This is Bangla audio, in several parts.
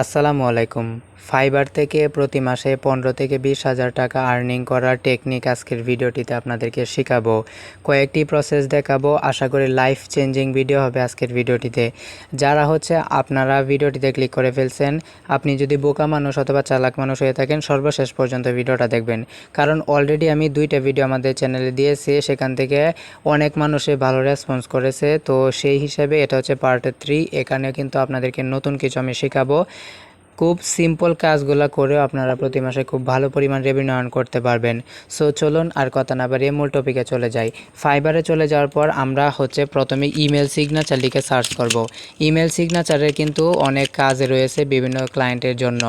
আসসালামু আলাইকুম। ফাইবার থেকে প্রতি মাসে পনেরো থেকে বিশ হাজার টাকা আর্নিং করার টেকনিক আজকের ভিডিওটিতে আপনাদেরকে শেখাবো। কয়েকটি প্রসেস দেখাবো। আশা করি লাইফ চেঞ্জিং ভিডিও হবে আজকের ভিডিওটিতে। যারা হচ্ছে আপনারা ভিডিওটিতে ক্লিক করে ফেলছেন, আপনি যদি বোকা মানুষ অথবা চালাক মানুষ হয়ে থাকেন, সর্বশেষ পর্যন্ত ভিডিওটা দেখবেন। কারণ অলরেডি আমি দুইটা ভিডিও আমাদের চ্যানেলে দিয়েছি, সেখান থেকে অনেক মানুষে ভালো রেসপন্স করেছে। তো সেই হিসাবে এটা হচ্ছে পার্ট থ্রি এখানে কিন্তু আপনাদেরকে নতুন কিছু আমি শেখাবো। খুব সিম্পল কাজগুলো করেও আপনারা প্রতি মাসে খুব ভালো পরিমাণ রেভিনিউ আর্ন করতে পারবেন। সো চলুন আর কথা না বাড়িয়ে মূল টপিকে চলে যাই। ফাইবারে চলে যাওয়ার পর আমরা হচ্ছে প্রথমে ইমেল সিগনেচার লিখে সার্চ করব। ইমেল সিগনেচারের কিন্তু অনেক কাজ রয়েছে বিভিন্ন ক্লায়েন্টের জন্য।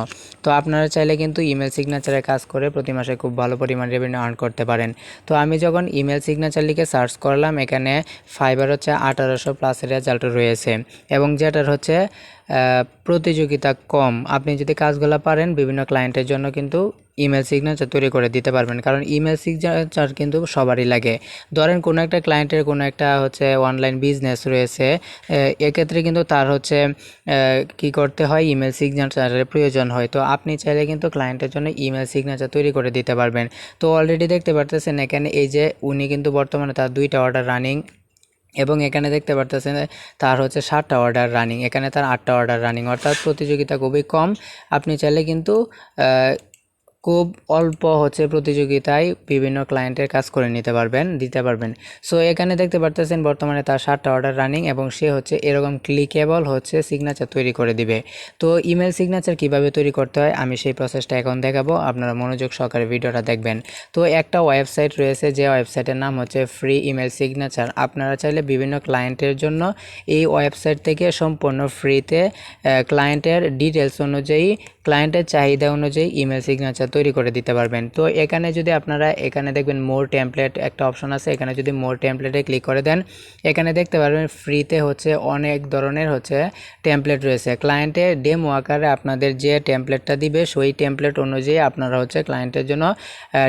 তো আপনারা চাইলে কিন্তু ইমেল সিগনেচারে কাজ করে প্রতি মাসে খুব ভালো পরিমাণ রেভিনিউ আর্ন করতে পারেন। তো আমি যখন ইমেল সিগনেচার লিখে সার্চ করলাম, এখানে ফাইবার হচ্ছে আঠারোশো প্লাসের রেজাল্ট রয়েছে। এবং যেটার হচ্ছে প্রতিযোগিতা কম। আপনি যদি কাজগুলো পারেন, বিভিন্ন ক্লায়েন্টের জন্য কিন্তু ইমেল সিগনেচার তৈরি করে দিতে পারবেন। কারণ ইমেল সিগনেচার কিন্তু সবারই লাগে। ধরেন কোনো একটা ক্লায়েন্টের কোনো একটা হচ্ছে অনলাইন বিজনেস রয়েছে এক্ষেত্রে কিন্তু তার হচ্ছে কি করতে হয়? ইমেল সিগনেচারের প্রয়োজন হয়। তো আপনি চাইলে কিন্তু ক্লায়েন্টের জন্য ইমেল সিগনেচার তৈরি করে দিতে পারবেন। তো অলরেডি দেখতে পারতেছেন এখানে এই যে উনি কিন্তু বর্তমানে তার দুইটা অর্ডার রানিং এবং এখানে দেখতে পারতেছেন তার হচ্ছে সাতটা অর্ডার রানিং এখানে তার আটটা অর্ডার রানিং অর্থাৎ প্রতিযোগিতা খুবই কম। আপনি চাইলে কিন্তু খুব অল্প হচ্ছে প্রতিযোগিতায় বিভিন্ন ক্লায়েন্টের কাজ করে নিতে পারবেন, দিতে পারবেন। সো এখানে দেখতে পারতেছেন বর্তমানে তার সাতটা অর্ডার রানিং এবং সে হচ্ছে এরকম ক্লিকেবল হচ্ছে সিগনেচার তৈরি করে দিবে। তো ইমেল সিগনেচার কীভাবে তৈরি করতে হয় আমি সেই প্রসেসটা এখন দেখাবো, আপনারা মনোযোগ সহকারে ভিডিওটা দেখবেন। তো একটা ওয়েবসাইট রয়েছে, যে ওয়েবসাইটের নাম হচ্ছে ফ্রি ইমেল সিগনেচার আপনারা চাইলে বিভিন্ন ক্লায়েন্টের জন্য এই ওয়েবসাইট থেকে সম্পূর্ণ ফ্রিতে ক্লায়েন্টের ডিটেলস অনুযায়ী ক্লায়েন্টের চাহিদা অনুযায়ী ইমেল সিগনেচার তৈরি করে দিতে পারবেন। তো এখানে যদি আপনারা, এখানে দেখবেন মোর টেমপ্লেট একটা অপশন আছে। এখানে যদি মোর টেমপ্লেটে ক্লিক করে দেন, এখানে দেখতে পারবেন ফ্রিতে হচ্ছে অনেক ধরনের হচ্ছে টেমপ্লেট রয়েছে। ক্লায়েন্টের ডেমো আকারে আপনাদের যে টেমপ্লেটটা দিবে, সেই টেমপ্লেট অনুযায়ী আপনারা হচ্ছে ক্লায়েন্টের জন্য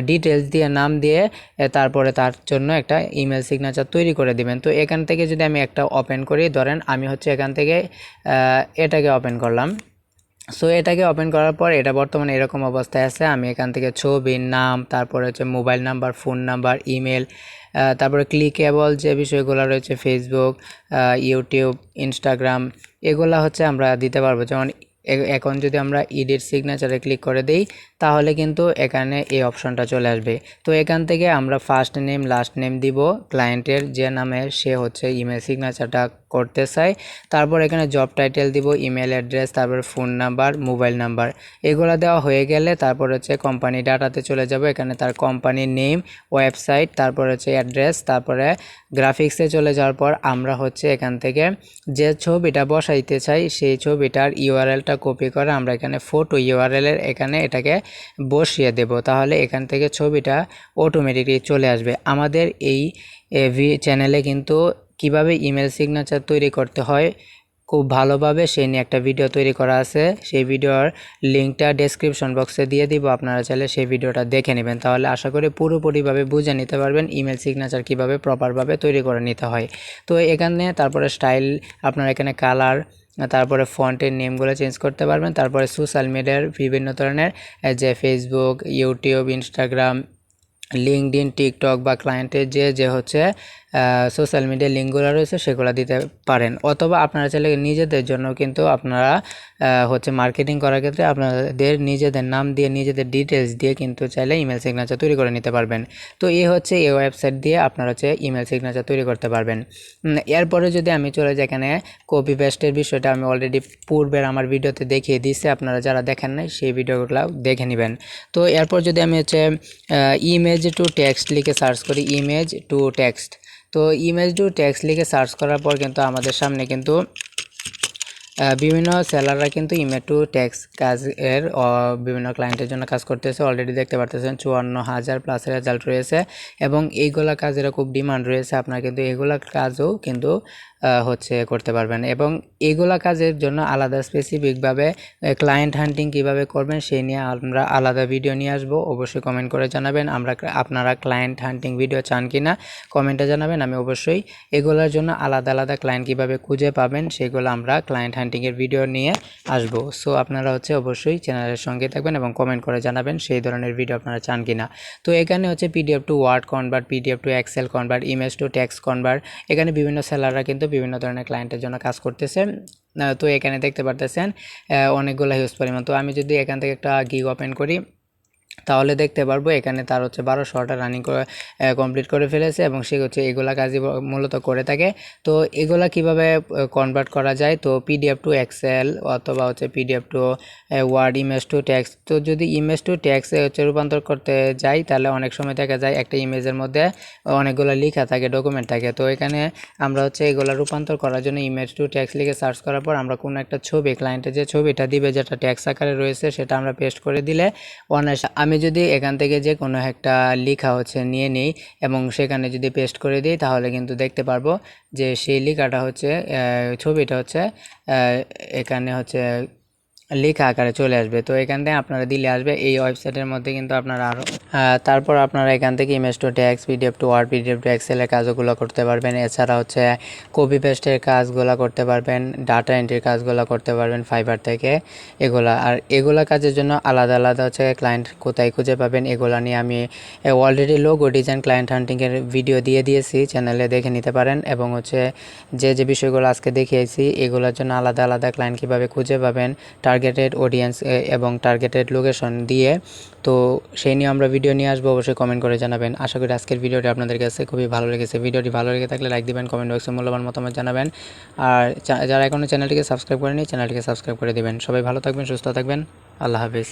ডিটেলস দিয়ে, নাম দিয়ে তারপরে তার জন্য একটা ইমেল সিগনেচার তৈরি করে দিবেন। তো এখান থেকে যদি আমি একটা ওপেন করি, ধরেন আমি হচ্ছে এখান থেকে এটাকে ওপেন করলাম। সো এটাকে ওপেন করার পর এটা বর্তমানে এরকম অবস্থায় আছে। আমি এখান থেকে ছবি নাম, তারপরে হচ্ছে mobile number phone number email তারপরে ক্লিকেবল যে বিষয়গুলো রয়েছে ফেসবুক ইউটিউব ইনস্টাগ্রাম এগুলা হচ্ছে আমরা দিতে পারব। যেমন এখন যদি আমরা ইডিট সিগনেচারে ক্লিক করে দিই, তাহলে কিন্তু এখানে এই অপশনটা চলে আসবে। তো এখান থেকে আমরা ফার্স্ট নেম লাস্ট নেম দিব। ক্লায়েন্টের যে নামে সে হচ্ছে ইমেল সিগনেচারটা করতে চাই তারপর এখানে জব টাইটেল দিব ইমেল অ্যাড্রেস তারপর ফোন নাম্বার মোবাইল নাম্বার এগুলো দেওয়া হয়ে গেলে তারপর হচ্ছে কোম্পানি ডাটাতে চলে যাব। এখানে তার কোম্পানির নেম ওয়েবসাইট তারপর হচ্ছে অ্যাড্রেস তারপরে গ্রাফিক্সে চলে যাওয়ার পর আমরা হচ্ছে এখান থেকে যে ছবিটা বসাইতে চাই, সেই ছবিটার ইউআরএলটা কপি করে আমরা এখানে ফটো ইউআরএলের এখানে এটাকে বসিয়ে দেব। তাহলে এখান থেকে ছবিটা অটোমেটিকলি চলে আসবে। আমাদের এই চ্যানেলে কিন্তু কীভাবে ইমেল সিগনেচার তৈরি করতে হয় খুব ভালোভাবে সেই নিয়ে একটা ভিডিও তৈরি করা আছে। সেই ভিডিওর লিঙ্কটা ডেসক্রিপশন বক্সে দিয়ে দিব। আপনারা চাইলে সেই ভিডিওটা দেখে নেবেন। তাহলে আশা করি পুরোপুরিভাবে বুঝে নিতে পারবেন ইমেল সিগনেচার কীভাবে প্রপারভাবে তৈরি করে নিতে হয়। তো এখানে তারপরে স্টাইল আপনার এখানে কালার তারপরে ফন্টের নেমগুলো চেঞ্জ করতে পারবেন। তারপরে সোশ্যাল মিডিয়ার বিভিন্ন ধরনের যে Facebook YouTube Instagram LinkedIn TikTok বা ক্লায়েন্টের যে যে হচ্ছে সোশ্যাল মিডিয়া লিঙ্কগুলো রয়েছে, সেগুলো দিতে পারেন। অথবা আপনারা চাইলে নিজেদের জন্য কিন্তু আপনারা হচ্ছে মার্কেটিং করার ক্ষেত্রে আপনাদের নিজেদের নাম দিয়ে, নিজেদের ডিটেলস দিয়ে কিন্তু চাইলে ইমেল সিগনেচার তৈরি করে নিতে পারবেন। তো এই হচ্ছে এই ওয়েবসাইট দিয়ে আপনারা হচ্ছে ইমেল সিগনেচার তৈরি করতে পারবেন। এরপরে যদি আমি চলে যাই এখানে কপি পেস্টের বিষয়টা, আমি অলরেডি পূর্বের আমার ভিডিওতে দেখিয়ে দিয়েছি, আপনারা যারা দেখেন নাই, সেই ভিডিওগুলো দেখে নেবেন। তো এরপর যদি আমি হচ্ছে ইমেজ টু টেক্সট লিখে সার্চ করি ইমেজ টু টেক্সট তো ইমেজ টু টেক্সট লিখে সার্চ করার পর কিন্তু আমাদের সামনে কিন্তু বিভিন্ন সেলাররা কিন্তু ইমেজ টু ট্যাক্স কাজের বিভিন্ন ক্লায়েন্টের জন্য কাজ করতেছে। অলরেডি দেখতে পারতেছেন, চুয়ান্ন হাজার প্লাস রেজাল্ট রয়েছে এবং এইগুলা কাজেরও খুব ডিমান্ড রয়েছে। আপনার কিন্তু এগুলা কাজও কিন্তু হচ্ছে করতে পারবেন এবং এগুলা কাজের জন্য আলাদা স্পেসিফিকভাবে ক্লায়েন্ট হান্টিং কীভাবে করবেন সেই নিয়ে আমরা আলাদা ভিডিও নিয়ে আসব। অবশ্যই কমেন্ট করে জানাবেন আমরা আপনারা ক্লায়েন্ট হান্টিং ভিডিও চান কি না কমেন্টে জানাবেন, আমি অবশ্যই এগুলোর জন্য আলাদা আলাদা ক্লায়েন্ট কীভাবে খুঁজে পাবেন সেগুলো আমরা ক্লায়েন্ট হান্টিংয়ের ভিডিও নিয়ে আসব। সো আপনারা হচ্ছে অবশ্যই চ্যানেলের সঙ্গে থাকবেন এবং কমেন্ট করে জানাবেন সেই ধরনের ভিডিও আপনারা চান কি না তো এখানে হচ্ছে PDF to Word convert PDF to Excel convert image to text convert এখানে বিভিন্ন সেলাররা কিন্তু বিভিন্ন ধরনের ক্লায়েন্টের জন্য কাজ করতেছে। তো এখানে দেখতে পারতেছেন অনেকগুলো হিউজ পরিমাণ। তো আমি যদি এখান থেকে একটা গিগ ওপেন করি তাহলে দেখতে পারব এখানে তার হচ্ছে বারোশো অর্ডার রানিং করে কমপ্লিট করে ফেলেছে এবং সে হচ্ছে এগুলা কাজই মূলত করে থাকে। তো এগুলা কীভাবে কনভার্ট করা যায়? তো পিডিএফ টু এক্সেল অথবা হচ্ছে PDF to Word image to text তো যদি ইমেজ টু টেক্সে হচ্ছে রূপান্তর করতে যাই, তাহলে অনেক সময় দেখা যায় একটা ইমেজের মধ্যে অনেকগুলো লেখা থাকে ডকুমেন্ট থাকে। তো এখানে আমরা হচ্ছে এগুলা রূপান্তর করার জন্য ইমেজ টু ট্যাক্স লিখে সার্চ করার পর আমরা কোনো একটা ছবি ক্লায়েন্টের যে ছবিটা দিবে, যেটা ট্যাক্স আকারে রয়েছে, সেটা আমরা পেস্ট করে দিলে অনায়াসে আমি যদি এখান থেকে যে কোনো একটা লেখা হচ্ছে নিয়ে নিই এবং সেখানে যদি পেস্ট করে দিই, তাহলে কিন্তু দেখতে পারব যে সেই লেখাটা হচ্ছে ছবিটা হচ্ছে এখানে হচ্ছে লেখা আকারে চলে আসবে। তো এখান থেকে আপনারা দিলে আসবে। এই ওয়েবসাইটের মধ্যে কিন্তু আপনারা আরও তারপর আপনারা এখান থেকে image to text PDF to Word PDF to এক্সেলের কাজগুলো করতে পারবেন। এছাড়া হচ্ছে কপি পেস্টের কাজগুলো করতে পারবেন ডাটা এন্ট্রির কাজগুলো করতে পারবেন ফাইবার থেকে। এগুলা, আর এগুলা কাজের জন্য আলাদা আলাদা হচ্ছে ক্লায়েন্ট কোথায় খুঁজে পাবেন, এগুলা নিয়ে আমি অলরেডি লোগো ডিজাইন ক্লায়েন্ট হান্টিংয়ের ভিডিও দিয়ে দিয়েছি। চ্যানেলে দেখে নিতে পারেন এবং হচ্ছে যে যে বিষয়গুলো আজকে দেখিয়েছি, এগুলোর জন্য আলাদা আলাদা ক্লায়েন্ট কীভাবে খুঁজে পাবেন টার্গেটেড অডিয়েন্স এবং টার্গেটেড লোকেশন দিয়ে, তো সেই নিয়ে আমরা ভিডিও নিয়ে আসব, অবশ্যই কমেন্ট করে জানাবেন। আশা করি আজকের ভিডিওটি আপনাদের কাছে খুবই ভালো লেগেছে। ভিডিওটি ভালো লেগে থাকলে লাইক দিবেন কমেন্ট বক্সে মূল্যবান মতামত জানাবেন। আর যারা এখনও চ্যানেলটিকে সাবস্ক্রাইব করেনি চ্যানেলটিকে সাবস্ক্রাইব করে দেবেন। সবাই ভালো থাকবেন, সুস্থ থাকবেন। আল্লাহ হাফিজ।